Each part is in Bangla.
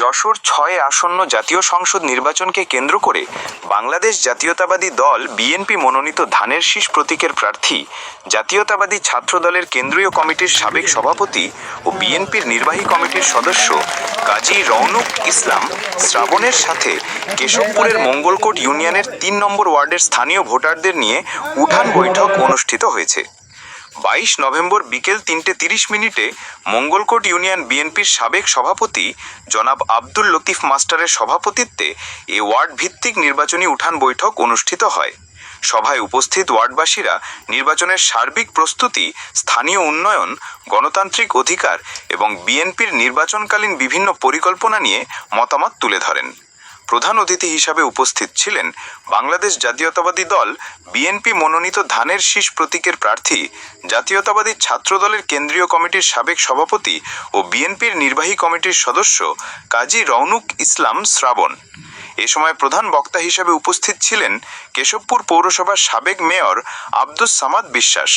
যশোর ছয় আসন্ন জাতীয় সংসদ নির্বাচনকে কেন্দ্র করে বাংলাদেশ জাতীয়তাবাদী দল বিএনপি মনোনীত ধানের শীষ প্রতীকের প্রার্থী, জাতীয়তাবাদী ছাত্র দলের কেন্দ্রীয় কমিটির সাবেক সভাপতি ও বিএনপির নির্বাহী কমিটির সদস্য কাজী রৌনুক ইসলাম শ্রাবণের সাথে কেশবপুরের মঙ্গলকোট ইউনিয়নের তিন নম্বর ওয়ার্ডের স্থানীয় ভোটারদের নিয়ে উঠান বৈঠক অনুষ্ঠিত হয়েছে। বাইশ নভেম্বর বিকেল তিনটে তিরিশ মিনিটে মঙ্গলকোট ইউনিয়ন বিএনপির সাবেক সভাপতি জনাব আব্দুল লতিফ মাস্টারের সভাপতিত্বে এ ওয়ার্ড ভিত্তিক নির্বাচনী উঠান বৈঠক অনুষ্ঠিত হয়। সভায় উপস্থিত ওয়ার্ডবাসীরা নির্বাচনের সার্বিক প্রস্তুতি, স্থানীয় উন্নয়ন, গণতান্ত্রিক অধিকার এবং বিএনপির নির্বাচনকালীন বিভিন্ন পরিকল্পনা নিয়ে মতামত তুলে ধরেন। প্রধান অতিথি হিসাবে উপস্থিত ছিলেন বাংলাদেশ জাতীয়তাবাদী দল, বিএনপি মনোনীত ধানের শীষ প্রতীকের প্রার্থী, জাতীয়তাবাদী ছাত্র দলের কেন্দ্রীয় কমিটির সাবেক সভাপতি ও বিএনপির নির্বাহী কমিটির সদস্য কাজী রৌনুক ইসলাম শ্রাবণ। এ সময় প্রধান বক্তা হিসেবে উপস্থিত ছিলেন কেশবপুর পৌরসভার সাবেক মেয়র আব্দুস সামাদ বিশ্বাস।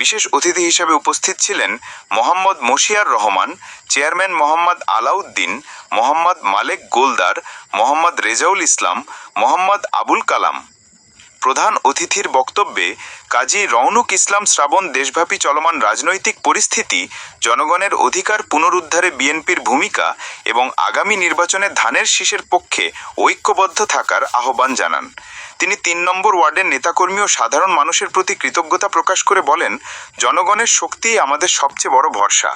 বিশেষ অতিথি হিসেবে উপস্থিত ছিলেন মোহাম্মদ মশিয়ার রহমান, চেয়ারম্যান মোহাম্মদ আলাউদ্দিন, মোহাম্মদ মালেক গোলদার, মোহাম্মদ রেজাউল ইসলাম, মোহাম্মদ আবুল কালাম। প্রধান অতিথির বক্তব্যে কাজী রৌনুক ইসলাম শ্রাবণ দেশব্যাপী চলমান রাজনৈতিক পরিস্থিতি, জনগণের অধিকার পুনরুদ্ধারে বিএনপির ভূমিকা এবং আগামী নির্বাচনে ধানের শীষের পক্ষে ঐক্যবদ্ধ থাকার আহ্বান জানান। তিনি তিন নম্বর ওয়ার্ডের নেতাকর্মী ও সাধারণ মানুষের প্রতি কৃতজ্ঞতা প্রকাশ করে বলেন, জনগণের শক্তিই আমাদের সবচেয়ে বড় ভরসা।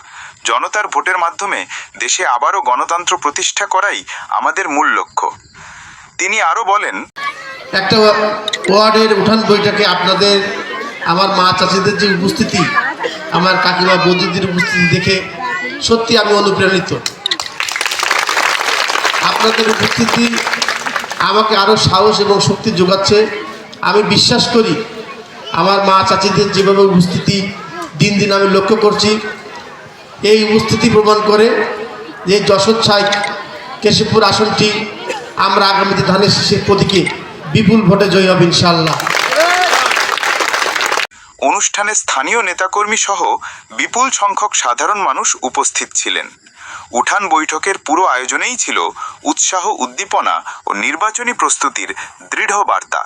জনতার ভোটের মাধ্যমে দেশে আবারও গণতন্ত্র প্রতিষ্ঠা করাই আমাদের মূল লক্ষ্য। তিনি আরও বলেন একটা ওয়ার্ডের উঠান বইটাকে আপনাদের, আমার মা চাচিদের যে উপস্থিতি, আমার কাকিমা বৌদিদের উপস্থিতি দেখে সত্যি আমি অনুপ্রাণিত। আপনাদের উপস্থিতি আমাকে আরও সাহস এবং শক্তি যোগাচ্ছে। আমি বিশ্বাস করি, আমার মা চাচিদের যেভাবে উপস্থিতি দিন দিন আমি লক্ষ্য করছি, এই উপস্থিতি প্রমাণ করে যে যশোর ছাই কেশবপুর আসনটি আমরা আগামীতে ধানের শীষের প্রতীকে বিপুল ভোটে জয়ী হবে ইনশাল্লাহ অনুষ্ঠানে স্থানীয় নেতাকর্মী সহ বিপুল সংখ্যক সাধারণ মানুষ উপস্থিত ছিলেন। উঠান বৈঠকের পুরো আয়োজনেই ছিল উৎসাহ, উদ্দীপনা ও নির্বাচনী প্রস্তুতির দৃঢ় বার্তা।